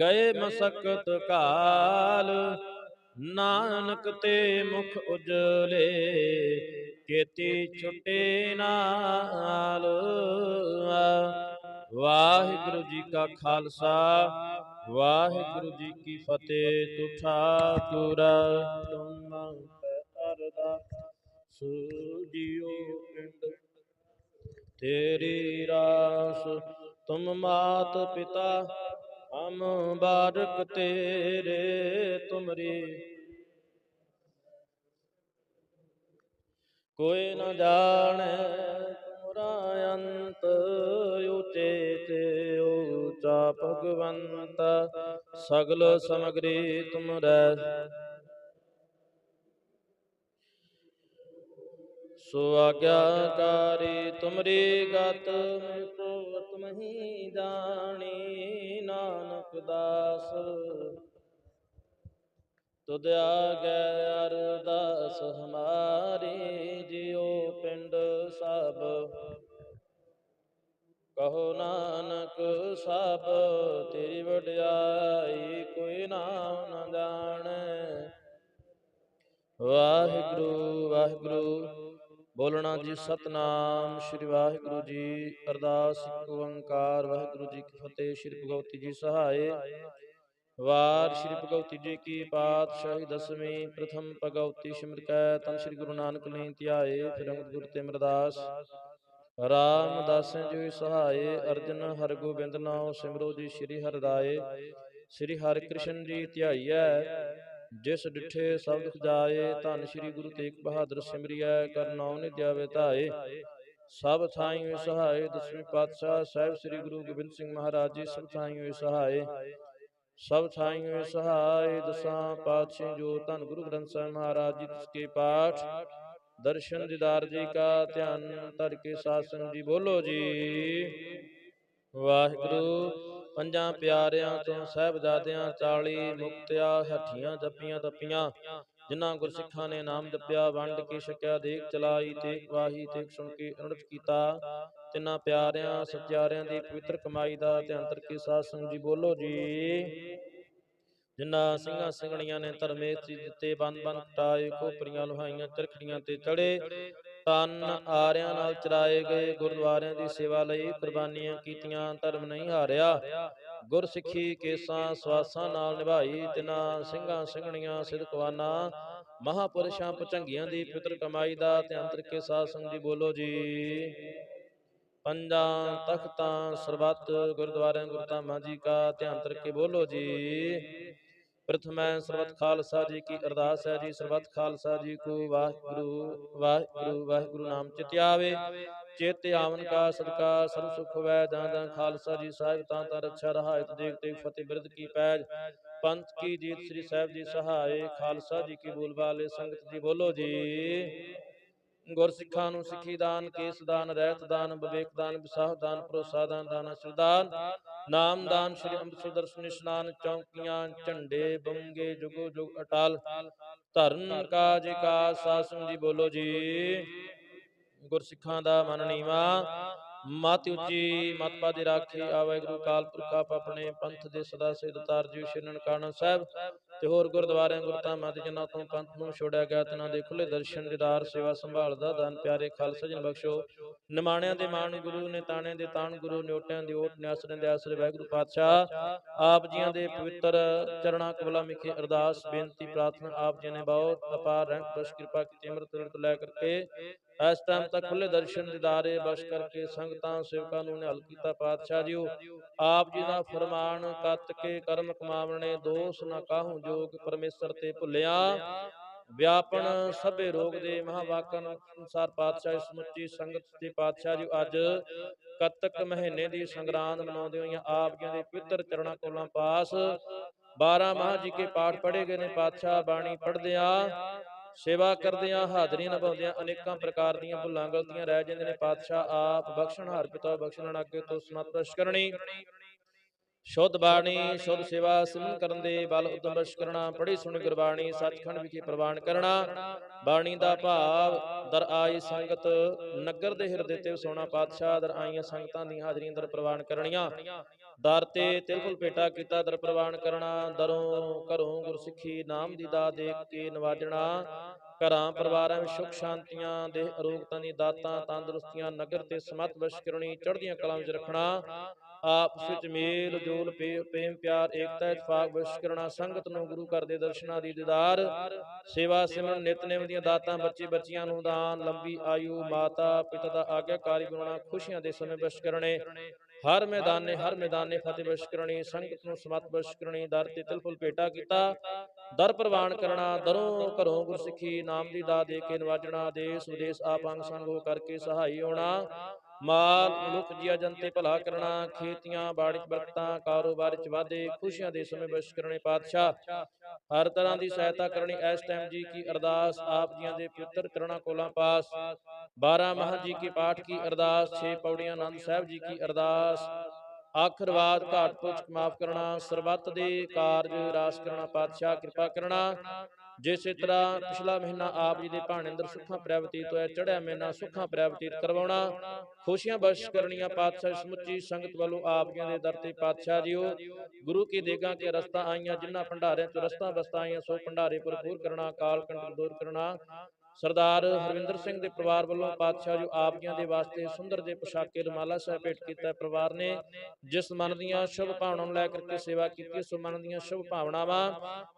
ਗਏ ਮਸਕਤ ਕਾਲ, ਨਾਨਕ ਤੇ ਮੁਖ ਉਜਲੇ, ਕੀਤੀ ਛੁੱਟੇ ਨਾਲ। ਵਾਹਿਗੁਰੂ ਜੀ ਕਾ ਖਾਲਸਾ, ਵਾਹਿਗੁਰੂ ਜੀ ਕੀ ਫਤਿਹ ਤੁਠਾ ਤੁਰਾ ਤੁਮ ਅਰਦਾ ਸੁਜੀਓ ਪਿੰਡ। ਤੇਰੀ ਰਾਸ ਤੁਮ ਮਾਤ ਪਿਤਾ ਹਮ ਬਾਰਕ ਤੇਰੇ ਤੁਮਰੀ। ਕੋਈ ਨਾ ਜਾਣੈ ਤੁਮਰਾ ਅੰਤ, ਉਚੇ ਤੇ ਊਚਾ ਭਗਵੰਤ। ਸਗਲ ਸਮਗਰੀ ਤੁਮਰੈ ਸੋ ਆਗਿਆਕਾਰੀ ਤੁਮਰੀ ਗਤ ਮਿਟੋ ਤੁਮਹੀ ਜਾਣੀ। ਨਾਨਕ ਤੁਧ ਆਗੈ ਅਰਦਾਸ ਹਮਾਰੀ ਜਿਉ ਪਿੰਡ ਸਭ। ਕਹੋ ਨਾਨਕ ਸਭ, ਤੇਰੀ ਵਡਿਆਈ ਕੋਈ ਨਾਮ ਨ ਜਾਣੈ। ਵਾਹਿਗੁਰੂ ਵਾਹਿਗੁਰੂ। ਬੋਲਣਾ ਜੀ ਸਤਨਾਮ, ਸ੍ਰੀ ਵਾਹਿਗੁਰੂ ਜੀ ਅਰਦਾਸ ਓੰਕਾਰ, ਵਾਹਿਗੁਰੂ ਜੀ ਕੀ ਫਤਿਹ, ਸ੍ਰੀ ਭਗਵਤੀ ਜੀ ਸਹਾਏ। ਵਾਰ ਸ੍ਰੀ ਭਗਵਤੀ ਜੀ ਕੀ ਪਾਤਸ਼ਾਹੀ ਦਸਵੀਂ, ਪ੍ਰਥਮ ਭਗਵਤੀ ਸਿਮਰ ਕੈ, ਤਨ ਸ੍ਰੀ ਗੁਰੂ ਨਾਨਕ ਨੇ ਧਿਆਏ, ਫਿਰ ਅੰਗਦ ਗੁਰ ਤੇ ਅਮਰਦਾਸ। ਰਾਮਦਾਸ ਜੀ ਸਹਾਏ, ਅਰਜਨ ਹਰ ਗੋਬਿੰਦ ਨਾਮ ਸਿਮਰੋ ਜੀ ਸ੍ਰੀ ਹਰਿ ਰਾਏ। ਸ੍ਰੀ ਹਰਿ ਕ੍ਰਿਸ਼ਨ ਜੀ ਧਿਆਈਐ। ਜਿਸ ਡਿਠੇ ਸਭ ਦੁਖ ਜਾਏ ਧੰਨ ਸ੍ਰੀ ਗੁਰੂ ਤੇਗ ਬਹਾਦਰ ਸਿਮਰਿਐ, ਕਰ ਨਾਮ ਨਿਧਿਆ ਧਾਏ। ਸਭ ਥਾਈਂ ਹੋਏ ਸਹਾਏ, ਦਸਵੇਂ ਪਾਤਸ਼ਾਹ ਸਾਹਿਬ ਸ੍ਰੀ ਗੁਰੂ ਗੋਬਿੰਦ ਸਿੰਘ ਮਹਾਰਾਜ ਜੀ, ਸਭ ਥਾਈਂ ਹੋਏ ਸਹਾਏ। ਸਭ ਥਾਈਂ ਹੋਏ ਸਹਾਏ, ਦਸਾਂ ਪਾਤਸ਼ਾਹ ਜੋ ਧੰਨ ਗੁਰੂ ਗ੍ਰੰਥ ਸਾਹਿਬ ਮਹਾਰਾਜ ਜੀ ਕੇ ਪਾਠ। ਦਰਸ਼ਨ ਦੀਦਾਰ ਜੀ ਕਾ ਧਿਆਨ ਧਰ ਕੇ ਸ਼ਾਸਨ ਜੀ ਬੋਲੋ ਜੀ। ਵਾਹਿਗੁਰੂ। ਪੰਜਾਂ ਪਿਆਰਿਆਂ ਤੋਂ ਸਹਿਬਜ਼ਾਦਿਆਂ 40 ਮੁਕਤਿਆ ਹੱਠੀਆਂ ਜੱਪੀਆਂ ਤਪੀਆਂ, ਜਿਨ੍ਹਾਂ ਗੁਰਸਿੱਖਾਂ ਨੇ ਨਾਮ ਜਪਿਆ, ਵੰਡ ਕੇ ਛਕਿਆ ਦੇਖ ਚਲਾਈ ਤੇ ਵਾਹੀ ਤੇ ਸੁਣ ਕੇ ਅਨੁਰਤ ਕੀਤਾ। ਤਿੰਨਾਂ ਪਿਆਰਿਆਂ ਸਤਿਆਰਿਆਂ ਦੀ ਪਵਿੱਤਰ ਕਮਾਈ ਦਾ ਧਿਆਨ ਧਰ ਕੇ ਸਾਧ ਸੰਗਤ ਜੀ ਬੋਲੋ ਜੀ। ਜਿਨ੍ਹਾਂ ਸਿੰਘਾਂ ਸਿੰਘਣੀਆਂ ਨੇ ਧਰਮੇ ਸੀ ਦਿੱਤੇ ਬੰਦ ਬੰਦ ਟਾਏ ਖੋਪਰੀਆਂ ਲੋਹਾਈਆਂ, ਚਰਖੜੀਆਂ ਤੇ ਚੜੇ ਤਨ ਆਰਿਆਂ ਨਾਲ ਚਰਾਏ ਗਏ ਗੁਰਦੁਆਰਿਆਂ ਦੀ ਸੇਵਾ ਲਈ ਕੁਰਬਾਨੀਆਂ ਕੀਤੀਆਂ ਧਰਮ ਨਹੀਂ ਹਾਰਿਆ। ਗੁਰ ਸਿੱਖੀ ਕੇਸਾਂ ਸਵਾਸਾਂ ਨਾਲ ਨਿਭਾਈ ਤਿਨਾਂ ਸਿੰਘਾਂ ਸਿੰਘਣੀਆਂ ਸਿਦਕਵਾਨਾ ਮਹਾਪੁਰਸ਼ਾਂ ਭੁਚੰਗੀਆਂ ਦੀ ਪਿਤਰ ਕਮਾਈ ਦਾ ਧਿਆਨ ਕੇ ਸਾਧ ਸੰਗ ਜੀ। ਬੋਲੋ ਜੀ। ਪੰਜਾਂ ਤਖਤਾਂ ਸਰਬੱਤ ਗੁਰਦੁਆਰਿਆਂ ਗੁਰਧਾਮਾਂ ਜੀ ਕਾ ਧਿਆਨ ਕੇ ਬੋਲੋ ਜੀ। ਪ੍ਰਥਮੈ ਸਰਬਤ ਖਾਲਸਾ ਜੀ ਕੀ ਅਰਦਾਸ ਹੈ ਜੀ, ਸਰਬਤ ਖਾਲਸਾ ਜੀ ਕੋ ਵਾਹਿਗੁਰੂ ਵਾਹਿਗੁਰੂ ਵਾਹਿਗੁਰੂ ਨਾਮ ਚਿਤ ਆਵੇ ਚਿਤ ਆਵਨ ਕਾ, ਸਦਕਾ ਸਰਬ ਸੁਖ ਹੋਵੈ, ਜਾਂ ਜਾਂ ਖਾਲਸਾ ਜੀ ਸਾਹਿਬ, ਤਾਂ ਤਾਂ ਰੱਛਾ ਰਹਾਇਤ ਦੇਖ ਦੇਖ ਫਤਿਹ ਬਿਰਧ ਕੀ ਪੈਜ। ਪੰਥ ਕੀ ਜੀਤ ਸ੍ਰੀ ਸਾਹਿਬ ਜੀ ਸਹਾਏ, ਖਾਲਸਾ ਜੀ ਕੀ ਬੋਲ ਬਾਲੇ ਸੰਗਤ ਜੀ ਬੋਲੋ ਜੀ। ਗੁਰ ਸਿੱਖਾਂ ਨੂੰ ਸਿੱਖੀ ਦਾਨ, ਕੇਸ ਦਾਨ, ਰਹਿਤ ਦਾਨ, ਵਿਵੇਕ ਦਾਨ, ਵਿਸਾਹ ਦਾਨ, ਭਰੋਸਾ ਦਾਨ, ਦਾਨਾ ਸਰਦਾਨ ਨਾਮ ਸ੍ਰੀ ਅੰਮ੍ਰਿਤਸਰ ਦਰਸ਼ਨ ਇਸ਼ਨਾਨ ਚੌਂਕੀਆਂ, ਝੰਡੇ ਬੰਗੇ, ਜੁਗੋ ਜੁਗ ਅਟਲ। ਧਰਨ ਕਾਜ ਕਾ ਸਾਸਨ ਜੀ ਬੋਲੋ ਜੀ। ਗੁਰਸਿੱਖਾਂ ਦਾ ਮਨ ਨੀਵਾ। ਮਤ ਉਚੀ, ਮਤ ਪਾਦੀ ਰਾਖੀ। ਆਵੇ ਗੁਰੂ ਕਾਲ ਪੁਰਖ ਆਪ ਆਪਣੇ ਪੰਥ ਦੇ ਸਦਾ ਸਿੱਧ ਤਾਰ ਜੀ, ਸ਼੍ਰੀ ਨਨਕਾਣਾ ਸਾਹਿਬ। ਤੇ ਹੋਰ ਗੁਰਦੁਆਰਿਆਂ, ਗੁਰਧਾਮਾਂ ਤੇ ਜਿਨ੍ਹਾਂ ਤੋਂ ਪੰਥ ਨੂੰ ਛੋੜਿਆ ਗਿਆ, ਤਿਨਾਂ ਦੇ ਖੁੱਲੇ ਦਰਸ਼ਨ, ਦੀਦਾਰ ਸੇਵਾ ਸੰਭਾਲ ਦਾ ਦਾਨ ਪਿਆਰੇ, ਖਾਲਸਾ ਜਨ ਬਖਸ਼ੋ। ਨਿਮਾਣਿਆਂ ਦੇ ਮਾਣ ਗੁਰੂ ਨੇ ਤਾਣੇ ਦੇ ਤਾਣ ਗੁਰੂ ਨਿਓਟਿਆਂ ਦੀ ਓਟ ਨਿਆਸਰੇ ਦੇ ਆਸਰੇ ਵਾਹਿਗੁਰੂ ਪਾਤਸ਼ਾਹ। ਆਪ ਜੀਆਂ ਦੇ ਪਵਿੱਤਰ ਚਰਣਾ ਕਬਲਾ ਮਿਖੇ ਅਰਦਾਸ, ਬੇਨਤੀ, ਪ੍ਰਾਰਥਨਾ, ਆਪ ਜੀ ਨੇ ਬਹੁਤ ਅਪਾਰ ਰਹਿਮ ਬਖਸ਼ ਕਿਰਪਾ ਕੀਤੀ, ਅੰਮ੍ਰਿਤ ਵੇਲੇ ਤੋਂ ਲੈ ਕਰਕੇ ਇਸ ਟਾਈਮ ਤੱਕ ਖੁੱਲੇ ਦਰਸ਼ਨ, ਦਿਦਾਰੇ, ਬਖਸ਼ ਕਰਕੇ ਸੰਗਤਾਂ, ਸੇਵਕਾਂ ਨੂੰ ਨਿਹਲ ਕੀਤਾ ਪਾਤਸ਼ਾਹ ਜੀਓ। ਆਪ ਜੀ ਦਾ ਫਰਮਾਨ, ਕੱਤ ਕੇ ਕਰਮ ਕਮਾਵਣੇ, ਦੋਸ ਨਾ ਕਾਹੂ ਜੋਗ ਪਰਮੇਸ਼ਰ ਤੇ ਭੁੱਲਿਆ। ਵਿਆਪਨ ਸਭੇ ਰੋਗ ਦੇ ਮਹਾਵਾਕਨ ਅਨੁਸਾਰ ਪਾਤਸ਼ਾਹ ਸਮੁੱਚੀ ਸੰਗਤ ਦੇ ਪਾਤਸ਼ਾਹ ਜੀ ਅੱਜ ਕੱਤਕ ਮਹੀਨੇ ਦੀ ਸੰਗਰਾਂਦ ਮਨਾਉਂਦੇ ਹੋਈਆਂ ਆਪ ਜੀ ਦੇ ਪਵਿੱਤਰ ਚਰਣਾ ਕੋਲਾਂ ਪਾਸ 12 ਮਾਹ ਜੀ ਕੇ ਪਾਠ ਪੜ੍ਹੇ ਗਏ ਨੇ, ਪਾਤਸ਼ਾਹ ਬਾਣੀ ਪੜ੍ਹਦਿਆਂ ਸੇਵਾ ਕਰਦਿਆਂ ਹਾਜ਼ਰੀਆਂ ਨਿਭਾਉਂਦਿਆਂ ਅਨੇਕਾਂ ਪ੍ਰਕਾਰ ਦੀਆਂ ਭੁੱਲਾਂ ਗਲਤੀਆਂ ਰਹਿ ਜਾਂਦੇ ਨੇ, ਪਾਤਸ਼ਾਹ ਆਪ ਬਖਸ਼ਣ, ਹਰ ਪਿਤਾ ਬਖਸ਼ਣ ਅੱਗੇ ਤੋਂ ਸਨਤਸ਼ ਕਰਨੀ ਸ਼ੁੱਧ ਬਾਣੀ ਸ਼ੁੱਧ ਸੇਵਾ ਸਿਮਰਨ ਕਰਨ ਦੇ ਬਲ ਉਦਮ ਬਖਸ਼ ਕਰਨਾ ਪੜ੍ਹੀ ਸੁਣ ਗੁਰਬਾਣੀ ਸੱਚਖੰਡ ਵਿਖੇ ਪ੍ਰਵਾਨ ਕਰਨਾ। ਬਾਣੀ ਦਾ ਭਾਵ ਦਰ ਆਈ ਸੰਗਤ ਨਗਰ ਦੇ ਹਿਰਦੇ ਤੇ ਵਸਾਉਣਾ ਪਾਤਸ਼ਾਹ ਦਰ ਆਈਆਂ ਸੰਗਤਾਂ ਦੀਆਂ ਹਾਜ਼ਰੀਆਂ ਦਰ ਪ੍ਰਵਾਨ ਕਰਨੀਆਂ। ਦਰ ਤੇ ਤਿਲਫੁਲ ਭੇਟਾ ਕੀਤਾ ਦਰ ਪ੍ਰਵਾਨ ਕਰਨਾ। ਦਰੋਂ ਘਰੋਂ ਗੁਰਸਿੱਖੀ ਨਾਮ ਦੀ ਦਾਤ ਦੇਖ ਕੇ ਨਵਾਜਣਾ। ਘਰਾਂ ਪਰਿਵਾਰਾਂ ਵਿੱਚ ਸੁਖ ਸ਼ਾਂਤੀਆਂ ਦੇ ਅਰੋਗਤਾਂ ਦੀ ਦਾਤਾਂ ਤੰਦਰੁਸਤੀਆਂ ਨਗਰ ਤੇ ਸਮਤ ਬਖਸ਼ ਕਰਨੀ ਚੜ੍ਹਦੀਆਂ ਕਲਾਂ ਵਿੱਚ ਰੱਖਣਾ। ਆਪਸ ਵਿੱਚ ਮੇਲ ਜੋਲ ਪੇ- ਪ੍ਰੇਮ ਪਿਆਰ ਏਕਤਾ ਇਤਫਾਕ ਬਖਸ਼ ਸੰਗਤ ਨੂੰ ਗੁਰੂ ਘਰ ਦੇ ਦਰਸ਼ਨਾਂ ਦੀ ਦੀਦਾਰ ਸੇਵਾ ਸਿਮਰਨ ਨਿਤਨੇਮ ਦੀਆਂ ਦਾਤਾਂ ਬੱਚੇ ਬੱਚੀਆਂ ਨੂੰ ਦਾਨ ਲੰਬੀ ਆਯੂ ਮਾਤਾ ਪਿਤਾ ਦਾ ਆਗਿਆਕਾਰੀ ਬਣਾਉਣਾ ਖੁਸ਼ੀਆਂ ਦੇ ਸਮੇਂ ਬਖਸ਼ ਕਰਨੇ ਹਰ ਮੈਦਾਨੇ ਹਰ ਮੈਦਾਨੇ ਫਤਿਹ ਬਖਸ਼ ਕਰਨੀ ਸੰਗਤ ਨੂੰ ਸਮਤ ਬਖਸ਼ ਕਰਨੀ ਦਰ ਤੇ ਤਿਲਫੁਲ ਭੇਟਾ ਕੀਤਾ ਦਰ ਪ੍ਰਵਾਨ ਕਰਨਾ ਦਰੋਂ ਘਰੋਂ ਗੁਰਸਿੱਖੀ ਨਾਮ ਦੀ ਦਾਤ ਦੇ ਕੇ ਨਵਾਜਣਾ ਦੇਸ਼ ਵਿਦੇਸ਼ ਆਪ ਅੰਗ ਸੰਗ ਕਰਕੇ ਸਹਾਈ। ਹੋਣਾ ਮਾਲ ਮਨੁੱਖ ਜੀਆ ਜਨਤੇ ਭਲਾ ਕਰਨਾ ਖੇਤੀਆਂ ਬਾੜੀ ਬਰਕਤਾਂ ਕਾਰੋਬਾਰ ਚ ਵਾਧੇ ਖੁਸ਼ੀਆਂ ਦੇ ਸਮੇਂ ਬਖਸ਼ ਕਰਨੇ ਪਾਤਸ਼ਾਹ। ਹਰ ਤਰ੍ਹਾਂ ਦੀ ਸਹਾਇਤਾ ਕਰਨੀ ਇਸ ਟਾਈਮ ਜੀ ਕੀ ਅਰਦਾਸ ਆਪ ਜੀਆਂ ਦੇ ਪਵਿੱਤਰ ਚਰਣਾ ਕੋਲਾਂ ਪਾਸ। 12 ਮਹਾਂ ਜੀ ਕੀ ਪਾਠ ਕੀ ਅਰਦਾਸ 6 ਪੌੜੀਆਂ ਆਨੰਦ ਸਾਹਿਬ ਜੀ ਕੀ ਅਰਦਾਸ। ਆਖਰਵਾਦ ਘਾਟ ਪੁੱਛ ਮਾਫ ਕਰਨਾ ਸਰਬੱਤ ਦੇ ਕਾਰਜ ਰਾਸ ਕਰਨਾ। ਪਾਤਸ਼ਾਹ ਕਿਰਪਾ ਕਰਨਾ। ਜਿਸ ਤਰ੍ਹਾਂ ਪਿਛਲਾ ਮਹੀਨਾ ਆਪ ਜੀ ਦੇ ਭਾਣੇ ਅੰਦਰ ਸੁੱਖਾਂ ਪ੍ਰਾਪਤੀਤ ਹੋਇਆ ਚੜਿਆ ਮਹੀਨਾ ਸੁੱਖਾਂ ਪ੍ਰਾਪਤੀਤ ਕਰਵਾਉਣਾ, ਖੁਸ਼ੀਆਂ ਬਖਸ਼ ਕਰਨੀਆਂ ਪਾਤਸ਼ਾਹ ਸਮੁੱਚੀ ਸੰਗਤ ਵੱਲੋਂ ਆਪ ਜੀ ਦੇ ਦਰ ਤੇ ਪਾਤਸ਼ਾਹ ਜੀਓ। ਗੁਰੂ ਕੀ ਦੇਗਾਂ ਕੇ ਰਸਤਾ ਆਈਆਂ, ਜਿਨ੍ਹਾਂ ਭੰਡਾਰਿਆਂ ਚ ਰਸਤਾ ਬਸਤਾ ਆਈਆਂ, ਸੋ ਭੰਡਾਰੇ ਭਰਪੂਰ ਕਰਨਾ ਕਾਲ ਕੰਟ ਦੂਰ ਕਰਨਾ। ਸਰਦਾਰ ਹਰਵਿੰਦਰ ਸਿੰਘ ਦੇ ਪਰਿਵਾਰ ਵੱਲੋਂ ਪਾਤਸ਼ਾਹ ਜੋ ਆਪ ਜੀਆਂ ਦੇ ਵਾਸਤੇ ਸੁੰਦਰ ਦੇ ਪੋਸ਼ਾਕੇ ਰਮਾਲਾ ਸਾਹਿਬ ਭੇਟ ਕੀਤਾ ਪਰਿਵਾਰ ਨੇ ਜਿਸ ਮਨ ਦੀਆਂ ਸ਼ੁਭ ਭਾਵਨਾਵਾਂ ਨੂੰ ਲੈ ਕਰਕੇ ਸੇਵਾ ਕੀਤੀ ਸੋ ਮਨ ਦੀਆਂ ਸ਼ੁਭ ਭਾਵਨਾਵਾਂ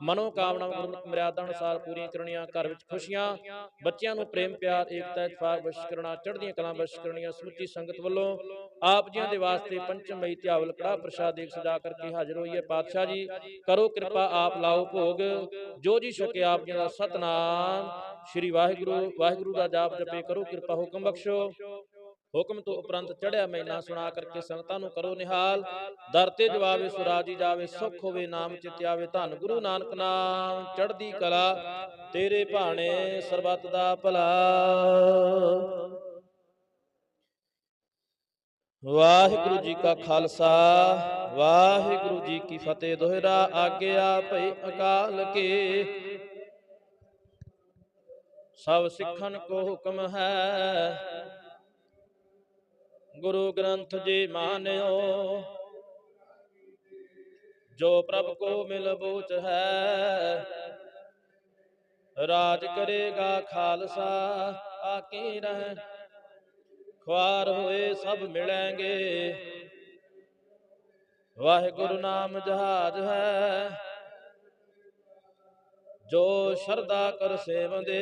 ਮਨੋ ਕਾਮਨਾਵਾਂ ਗੁਰਮਤਿ ਮਰਿਆਦਾ ਅਨੁਸਾਰ ਪੂਰੀਆਂ ਕਰਨੀਆਂ, ਘਰ ਵਿੱਚ ਖੁਸ਼ੀਆਂ, ਬੱਚਿਆਂ ਨੂੰ ਪ੍ਰੇਮ, ਪਿਆਰ, ਏਕਤਾ ਇਤਫਾਕ ਬਖਸ਼ ਕਰਨਾ ਚੜ੍ਹਦੀਆਂ ਕਲਾਂ ਬਖਸ਼ ਕਰਨੀਆਂ ਸਮੁੱਚੀ ਸੰਗਤ ਵੱਲੋਂ ਆਪ ਜੀਆਂ ਦੇ ਵਾਸਤੇ ਪੰਚਮ ਮਈ ਧਿਆਵਲ ਕੜਾ ਪ੍ਰਸ਼ਾਦ ਦੇਖ ਸਜਾ ਕਰਕੇ ਹਾਜ਼ਰ ਹੋਈ ਹੈ ਪਾਤਸ਼ਾਹ ਜੀ। ਕਰੋ ਕਿਰਪਾ ਆਪ ਲਾਓ ਭੋਗ। ਜੋ ਜੀ ਸਕੇ ਆਪ ਜੀ ਦਾ ਸਤਨਾਮ। ਸ੍ਰੀ ਵਾਹਿਗੁਰੂ ਵਾਹਿਗੁਰੂ ਦਾ ਜਾਪ ਜਪੇ ਕਰੋ ਕਿਰਪਾ ਹੁਕਮ ਬਖਸ਼ੋ। ਹੁਕਮ ਤੋਂ ਉਪਰੰਤ ਚੜਿਆ ਮਹੀਨਾ ਸੁਣਾ ਕਰਕੇ ਸੰਗਤਾਂ ਨੂੰ ਕਰੋ ਨਿਹਾਲ। ਦਰ ਤੇ ਜਵਾਵੇ ਸੁਰਾਜੀ ਜਾਵੇ ਸੁਖ ਹੋਵੇ ਨਾਮ ਚਿਤ ਆਵੇ ਧੰਨ ਗੁਰੂ ਨਾਨਕ ਨਾਮ ਚੜ੍ਹਦੀ ਕਲਾ ਤੇਰੇ ਭਾਣੇ ਸਰਬੱਤ ਦਾ ਭਲਾ। ਵਾਹਿਗੁਰੂ ਜੀ ਕਾ ਖਾਲਸਾ ਵਾਹਿਗੁਰੂ ਜੀ ਕੀ ਫਤਿਹ। ਦੋਹਰਾ ਆਗਿਆ ਭਈ ਅਕਾਲ ਕੇ। ਸਭ ਸਿੱਖਨ ਕੋ ਹੁਕਮ ਹੈ। ਗੁਰੂ ਗ੍ਰੰਥ ਜੀ ਮਾਨਿਓ ਜੋ ਪ੍ਰਭ ਕੋ ਮਿਲ ਬੂਚ ਹੈ ਰਾਜ ਕਰੇਗਾ ਖਾਲਸਾ। ਆਕੇ ਰਹਿ ਖੁਆਰ ਹੋਏ ਸਭ ਮਿਲਣਗੇ। ਵਾਹਿਗੁਰੂ ਨਾਮ ਜਹਾਜ ਹੈ। ਜੋ ਸ਼ਰਦਾ ਕਰ ਸੇਵੰਦੇ,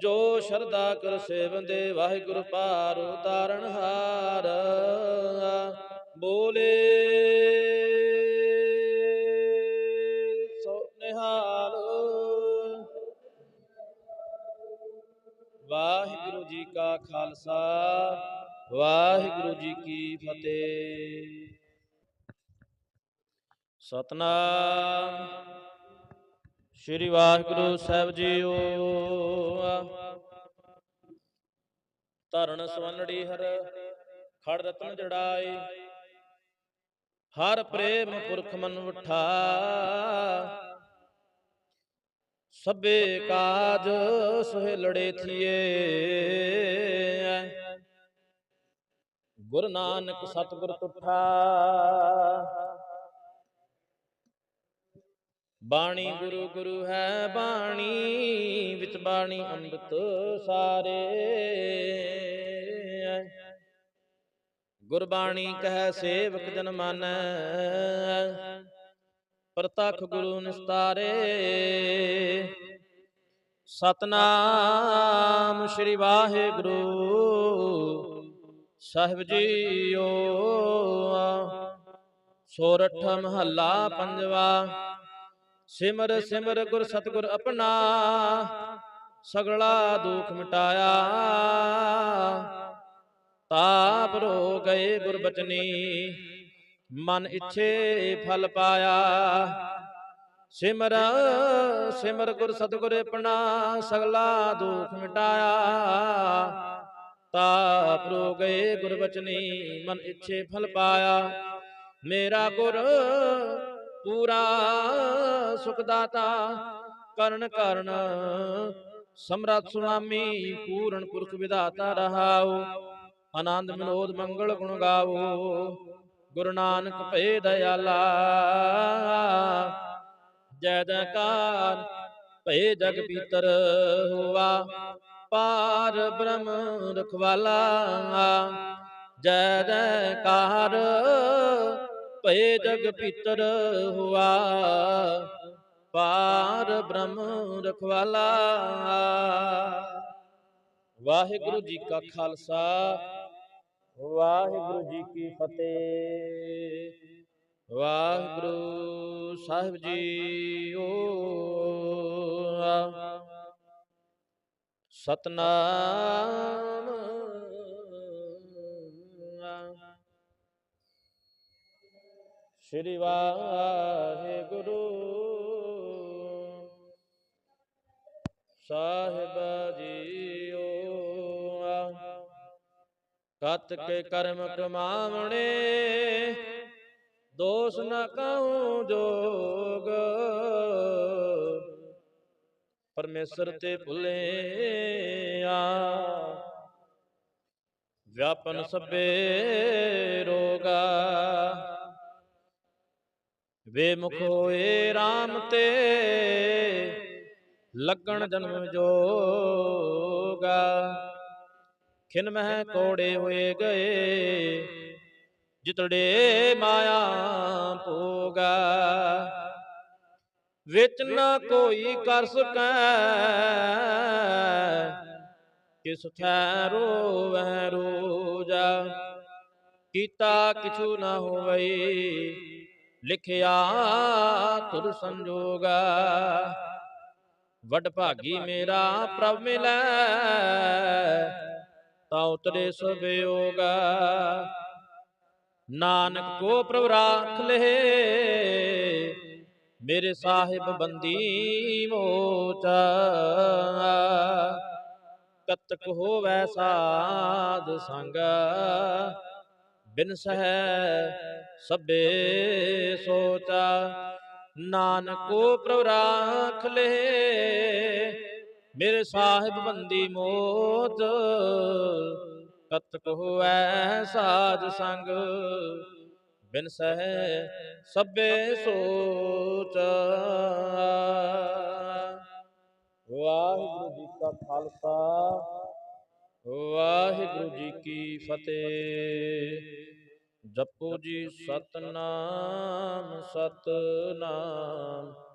ਜੋ ਸ਼ਰਧਾ ਕਰ ਸੇਵੰਦੇ, ਵਾਹਿਗੁਰੂ ਪਾਰ ਉਤਾਰਨ ਹਾਰ। ਬੋਲੇ ਵਾਹਿਗੁਰੂ ਜੀ ਕਾ ਖਾਲਸਾ, ਵਾਹਿਗੁਰੂ ਜੀ ਕੀ ਫਤਿਹ। ਸਤਨਾਮ। ਸ੍ਰੀ ਵਾਹਿਗੁਰੂ ਸਾਹਿਬ ਜੀਓ। ਧਰਨ ਸਵੰਨੜੀ ਹਰ ਖੜ ਰਤਨ ਜੜਾਈ ਹਰ ਪ੍ਰੇਮ ਪੁਰਖ ਮਨ ਉਠਾ ਸਭੇ ਕਾਜ ਸੁਹੇਲੜੇ ਥੀਏ। ਗੁਰੂ ਨਾਨਕ ਸਤਿਗੁਰ ਤੁਠਾ। ਬਾਣੀ ਗੁਰੂ ਗੁਰੂ ਹੈ ਬਾਣੀ ਵਿੱਚ ਬਾਣੀ ਅੰਮ੍ਰਿਤ ਸਾਰੇ। ਗੁਰਬਾਣੀ ਕਹੈ ਸੇਵਕ ਜਨ ਮਾਨੈ। ਪ੍ਰਤੱਖ ਗੁਰੂ ਨਿਸਤਾਰੇ। ਸਤਨਾਮ ਸ੍ਰੀ ਵਾਹਿਗੁਰੂ। ਸਾਹਿਬ ਜੀਓ ਸੋਰਠ ਮਹੱਲਾ ਪੰਜਵਾ। ਸਿਮਰ ਸਿਮਰ ਗੁਰ ਸਤਗੁਰ ਆਪਣਾ। ਸਗਲਾ ਦੁਖ ਮਿਟਾਇਆ। ਤਾਪ ਰੋ ਗਏ ਗੁਰਬਚਨੀ। ਮਨ ਇੱਛੇ ਫਲ ਪਾਇਆ। ਸਿਮਰ ਸਿਮਰ ਗੁਰ ਸਤਗੁਰ ਆਪਣਾ ਸਗਲਾ ਦੁਖ ਮਿਟਾਇਆ। ਤਾਪ ਰੋ ਗਏ ਗੁਰਬਚਨੀ ਮਨ ਇੱਛੇ ਫਲ ਪਾਇਆ। ਮੇਰਾ ਗੁਰ ਪੂਰਾ ਸੁਖ ਦਾਤਾ। ਕਰਨ ਕਰਨ ਸਮਰੱਥ ਸੁਨਾਮੀ ਪੂਰਨ ਪੁਰਖ ਵਿਧਾਤਾ ਰਹਾਉ ਆਨੰਦ ਵਿਨੋਦ ਮੰਗਲ ਗੁਣ ਗਾਵੋ ਗੁਰੂ ਨਾਨਕ ਭਏ ਦਇਆਲਾ। ਜੈ ਜੈਕਾਰ ਭਏ ਜਗ ਪੀਤਰ ਹੋਵਾ ਪਾਰ ਬ੍ਰਹਮ ਰਖਵਾਲਾ। ਜੈ ਜੈਕਾਰ ਭਏ ਜਗ ਪੀਤਰ ਹੁਆ। ਪਾਰ ਬ੍ਰਹਮ ਰਖਵਾਲਾ। ਵਾਹਿਗੁਰੂ ਜੀ ਕਾ ਖਾਲਸਾ। ਵਾਹਿਗੁਰੂ ਜੀ ਕੀ ਫਤਿਹ। ਵਾਹਿਗੁਰੂ ਸਾਹਿਬ ਜੀ ਜੀਓ ਸਤਨਾਮ। ਸ਼੍ਰੀ ਵਾਹਿਗੁਰੂ। ਸਾਹਿਬ ਜੀ ਕਤ ਕੇ ਕਰਮ ਕਮਾਵਣੇ ਦੋਸ ਨ ਕਹੂੰ ਜੋਗ। ਪਰਮੇਸ਼ਰ ਤੇ ਭੁੱਲਿਆ ਵਿਆਪਨ ਸਭੇ ਰੋਗਾ ਵੇ ਮੁਖ ਹੋਏ RAM ਤੇ ਲੱਗਣ ਜਨਮ ਜੋਗਾ ਖਿਨ ਮਹਿ ਕੋੜੇ ਹੋਏ ਗਏ। ਜਿਤੜੇ ਮਾਇਆ ਭੋਗਾ। ਵਿੱਚ ਨਾ ਕੋਈ ਕਰ ਸਕੈ। ਕਿਸ ਥੈ ਰੋਵੈ ਰੋਜਾ। ਕੀਤਾ ਕਿਛੂ ਨਾ ਹੋਵਈ। ਲਿਖਿਆ ਤੁਰ ਸੰਜੋਗਾ। ਵਡ ਭਾਗੀ ਮੇਰਾ ਪ੍ਰਭ ਮਿਲੈ। ਤਾ ਉਤਰੇ ਸਭਿયોਗਾ ਨਾਨਕ ਕੋ ਪ੍ਰਭ ਰਾਖ ਲਏ ਮੇਰੇ ਸਾਹਿਬ ਬੰਦੀ ਮੋਚਾ। ਕਤਕ ਹੋਵੈ ਸਾਧ ਸੰਗ, ਬਿਨ ਸਹਿ ਸਭੇ ਸੋਚਾ। ਨਾਨਕੋ ਪ੍ਰਭ ਰਾਖ ਲੈ ਮੇਰੇ ਸਾਹਿਬ ਬੰਦੀ ਮੋਤ ਕਤਕ ਹੋਵੈ ਸਾਧ ਸੰਗ। ਬਿਨ ਸਹਿ ਸਭੇ ਸੋਚ। ਵਾਹਿਗੁਰੂ ਜੀ ਕਾ ਖਾਲਸਾ ਵਾਹਿਗੁਰੂ ਜੀ ਕੀ ਫਤਿਹ। ਜਪੋ ਜੀ ਸਤਨਾਮ ਸਤਨਾਮ।